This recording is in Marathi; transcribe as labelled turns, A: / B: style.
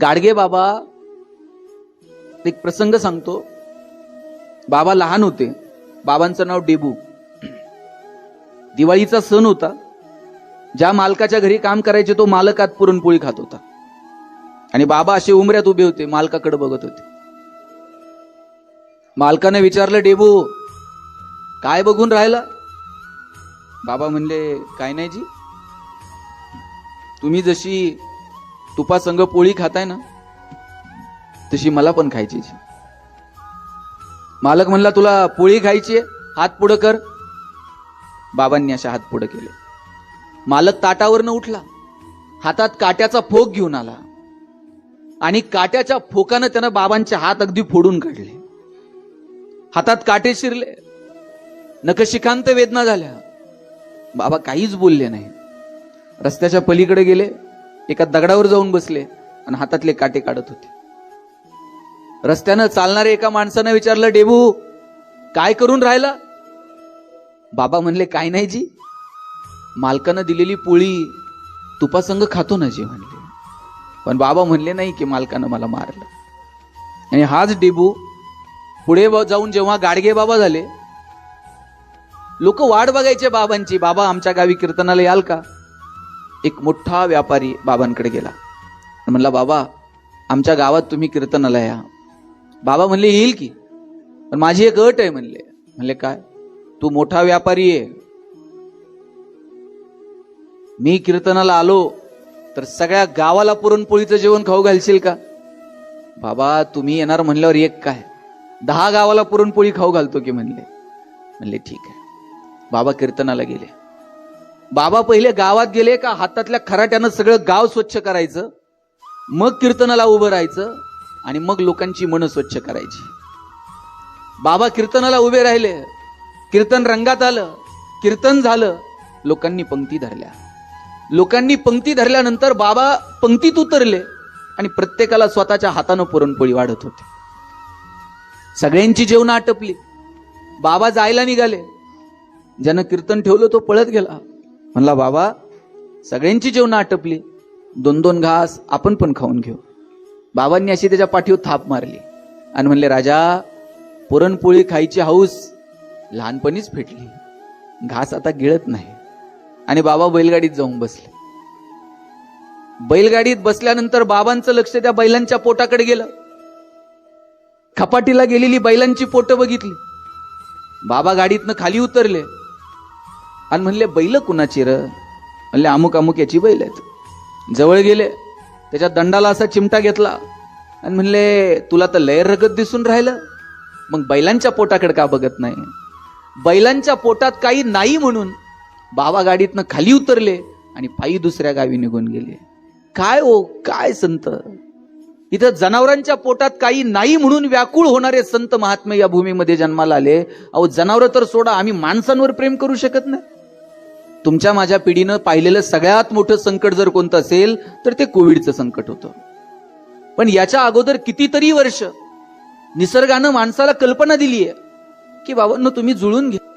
A: गाडगे बाबा एक प्रसंग सांगतो. बाबा लहान होते. बाबांचं नाव डेबू. दिवाळीचा सण होता. ज्या मालकाच्या घरी काम करायचे तो मालकात पुरणपोळी खात होता. आणि बाबा असे उमऱ्यात उभे होते मालकाकडे बघत होते. मालकाने विचारलं डेबू काय बघून राहिला? बाबा म्हणले काय नाही जी. तुम्ही जशी तुपासंग पोळी खाताय ना? तशी मला पण खायची मालक म्हणला तुला पोळी खायची हात पुढं कर. बाबांनी अशा हात पुढं केले. मालक ताटावरनं उठला. हातात काट्याचा फोक घेऊन आला. आणि काट्याच्या फोकानं त्यानं बाबांचे हात अगदी फोडून काढले. हातात काटे शिरले. नखशिकांत वेदना झाल्या. बाबा काहीच बोलले नाही. रस्त्याच्या पलीकडे गेले. एका दगडावर जाऊन बसले आणि हातातले काटे काढत होते. रस्त्यानं चालणाऱ्या एका माणसानं विचारलं डेबू काय करून राहिला? बाबा म्हणले काय नाही जी. मालकानं दिलेली पोळी तुपासंग खातो ना जी म्हणले. पण बाबा म्हणले नाही की मालकानं मला मारलं. आणि हाच डेबू पुढे जाऊन जेव्हा गाडगे बाबा झाले लोक वाट बघायचे बाबांची बाबा आमच्या गावी कीर्तनाला याल का? एक मोठा व्यापारी बाबांकडे गेला. म्हणला बाबा आमच्या गावात तुम्ही कीर्तनाला या. बाबा म्हणले येईल की. पण माझी एक अट आहे म्हणले. म्हणले काय? तू मोठा व्यापारी आहे मी कीर्तनाला आलो तर सगळ्या गावाला पुरणपोळीचं जेवण खाऊ घालशील का? बाबा तुम्ही येणार म्हणल्यावर एक काय? दहा गावाला पुरणपोळी खाऊ घालतो की? म्हणले. म्हणले ठीक आहे. बाबा कीर्तनाला गेले. बाबा पहिले गावात गेले का हातातल्या खराट्यानं सगळं गाव स्वच्छ करायचं मग कीर्तनाला उभं राहायचं आणि मग लोकांची मन स्वच्छ करायची. बाबा कीर्तनाला उभे राहिले कीर्तन रंगात आलं कीर्तन झालं लोकांनी पंक्ती धरल्या. लोकांनी पंक्ती धरल्यानंतर बाबा पंक्तीत उतरले आणि प्रत्येकाला स्वतःच्या हातानं पुरणपोळी वाढत होते. सगळ्यांची जेवणं आटपली. बाबा जायला निघाले. ज्यानं कीर्तन ठेवलं तो पळत गेला. म्हणला बाबा सगळ्यांची जेवण आटपली. दोन दोन घास आपण पण खाऊन घेऊ. बाबांनी अशी त्याच्या पाठीवर थाप मारली आणि म्हणले राजा पुरणपोळी खायची हाऊस लहानपणीच फेटली घास आता गिळत नाही. आणि बाबा बैलगाडीत जाऊन बसले. बैलगाडीत बसल्यानंतर बाबांचं लक्ष त्या बैलांच्या पोटाकडे गेलं. खपाटीला गेलेली बैलांची पोटं बघितली. बाबा गाडीतनं खाली उतरले. आणि म्हणले बैल कुणाची र? म्हणले अमुक अमुक याची बैल आहेत. जवळ गेले त्याच्या दंडाला असा चिमटा घेतला. आणि म्हणले तुला तर लयर रगत दिसून राहिलं. मग बैलांच्या पोटाकडे का बघत नाही? बैलांच्या पोटात काही नाही म्हणून बाबा गाडीतनं खाली उतरले आणि पायी दुसऱ्या गावी निघून गेले. काय ओ काय संत? इथं जनावरांच्या पोटात काही नाही म्हणून व्याकुळ होणारे संत महात्मे या भूमीमध्ये जन्माला आले. अहो जनावर तर सोडा आम्ही माणसांवर प्रेम करू शकत नाही. तुमच्या माझ्या पिढीनं पाहिलेलं सगळ्यात मोठं संकट जर कोणतं असेल तर ते कोविडचं संकट होतं. पण याच्या अगोदर कितीतरी वर्ष निसर्गानं माणसाला कल्पना दिली आहे की बाबांनो तुम्ही जुळून घ्या